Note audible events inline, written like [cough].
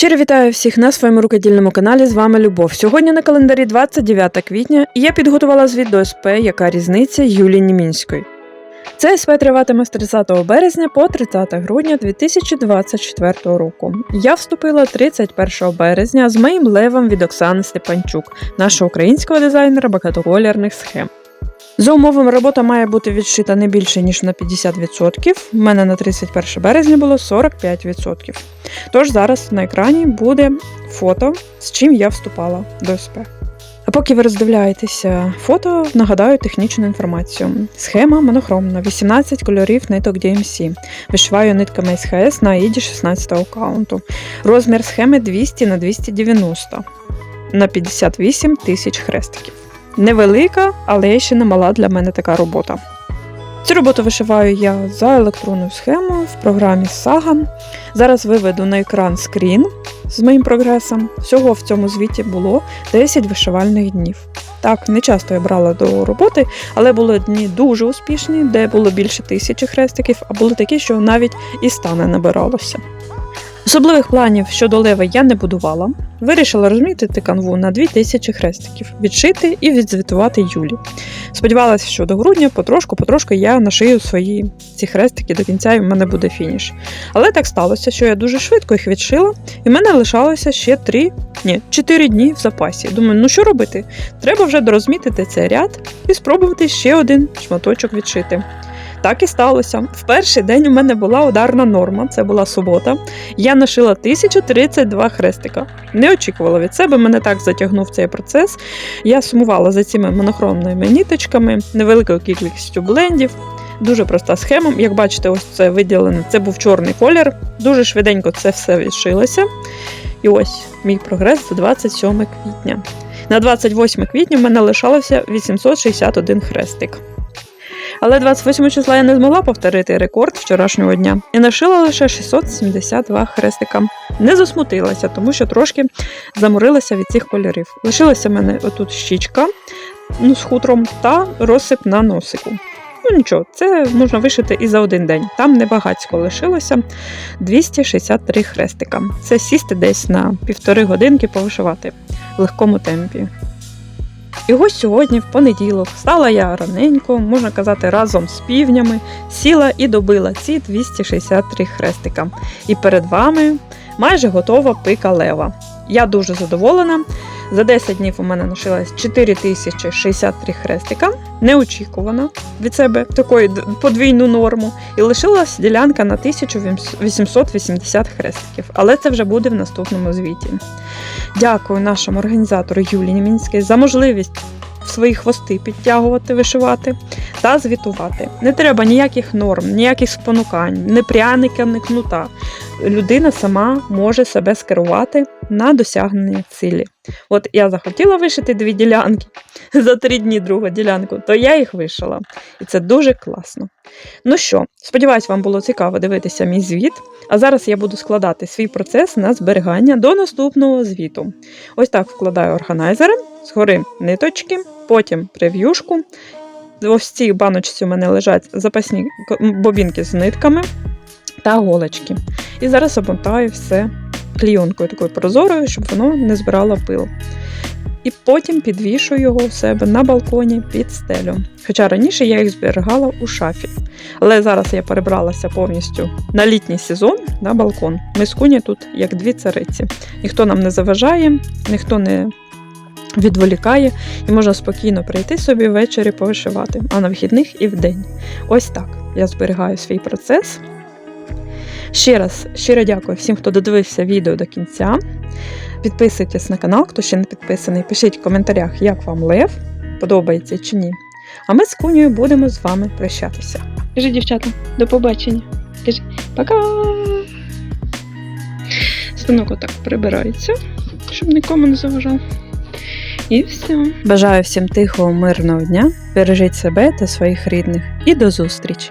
Щиро вітаю всіх на своєму рукодільному каналі. З вами Любов. Сьогодні на календарі 29 квітня і я підготувала звіт до СП, яка різниця Юлії Німінської. Це СП триватиме з 30 березня по 30 грудня 2024 року. Я вступила 31 березня з моїм левом від Оксани Степанчук, нашого українського дизайнера багатоколірних схем. За умовами робота має бути відшита не більше ніж на 50%. У мене на 31 березня було 45%. Тож зараз на екрані буде фото, з чим я вступала до СП. А поки ви роздивляєтеся фото, нагадаю технічну інформацію. Схема монохромна, 18 кольорів ниток DMC. Вишиваю нитками СХС на AIDі 16 аккаунту. Розмір схеми 200 на 290 на 58 тисяч хрестиків. Невелика, але ще не мала для мене така робота. Цю роботу вишиваю я за електронною схемою в програмі Saga. Зараз виведу на екран скрін з моїм прогресом. Всього в цьому звіті було 10 вишивальних днів. Так, не часто я брала до роботи, але були дні дуже успішні, де було більше тисячі хрестиків, а були такі, що навіть і стане набиралося. Особливих планів щодо лева я не будувала. Вирішила розмітити канву на 2000 хрестиків, відшити і відзвітувати Юлі. Сподівалася, що до грудня потрошку-потрошку я нашию свої ці хрестики до кінця і в мене буде фініш. Але так сталося, що я дуже швидко їх відшила, і в мене лишалося ще 3, ні, 4 дні в запасі. Думаю, ну що робити? Треба вже дорозмітити цей ряд і спробувати ще один шматочок відшити. Так і сталося. В перший день у мене була ударна норма, це була субота. Я нашила 1032 хрестика. Не очікувала від себе, мене так затягнув цей процес. Я сумувала за цими монохромними ніточками, невеликою кількістю блендів. Дуже проста схема. Як бачите, ось це виділено. Це був чорний колір. Дуже швиденько це все відшилося. І ось мій прогрес за 27 квітня. На 28 квітня в мене лишалося 861 хрестик. Але 28 числа я не змогла повторити рекорд вчорашнього дня і нашила лише 672 хрестика. Не засмутилася, тому що трошки заморилася від цих кольорів. Лишилася в мене отут щічка ну, з хутром та розсип на носику. Ну нічого, це можна вишити і за один день. Там небагацько лишилося 263 хрестика. Це сісти десь на півтори годинки повишивати в легкому темпі. І ось сьогодні, в понеділок, стала я раненько, можна казати, разом з півнями, сіла і добила ці 263 хрестика. І перед вами майже готова пика лева. Я дуже задоволена. За 10 днів у мене нашилось 4063 хрестика, неочікувано від себе такої подвійну норму. І лишилась ділянка на 1880 хрестиків. Але це вже буде в наступному звіті. Дякую нашому організатору Юлії Німінській за можливість свої хвости підтягувати, вишивати та звітувати. Не треба ніяких норм, ніяких спонукань, ні пряника, ні кнута. Людина сама може себе скерувати на досягнення цілі. От я захотіла вишити дві ділянки [laughs] за три дні другу ділянку, то я їх вишила. І це дуже класно. Ну що, сподіваюсь, вам було цікаво дивитися мій звіт. А зараз я буду складати свій процес на зберігання до наступного звіту. Ось так вкладаю органайзери, згори ниточки, потім прев'юшку. Ось цій баночці у мене лежать запасні бобінки з нитками та голочки. І зараз обмотаю все клійонкою такою прозорою, щоб воно не збирало пил. І потім підвішую його у себе на балконі під стелю. Хоча раніше я їх зберігала у шафі. Але зараз я перебралася повністю на літній сезон на балкон. Ми з куні тут як дві цариці. Ніхто нам не заважає, ніхто не відволікає, і можна спокійно прийти собі ввечері повишивати, а на вихідних і вдень. Ось так я зберігаю свій процес. Ще раз щиро дякую всім, хто додивився відео до кінця. Підписуйтесь на канал, хто ще не підписаний. Пишіть в коментарях, як вам лев, подобається чи ні. А ми з Кунею будемо з вами прощатися. Кажи, дівчата, до побачення. Кажи пока. Станок отак прибирається, щоб нікому не заважав. І все. Бажаю всім тихого, мирного дня. Бережіть себе та своїх рідних. І до зустрічі!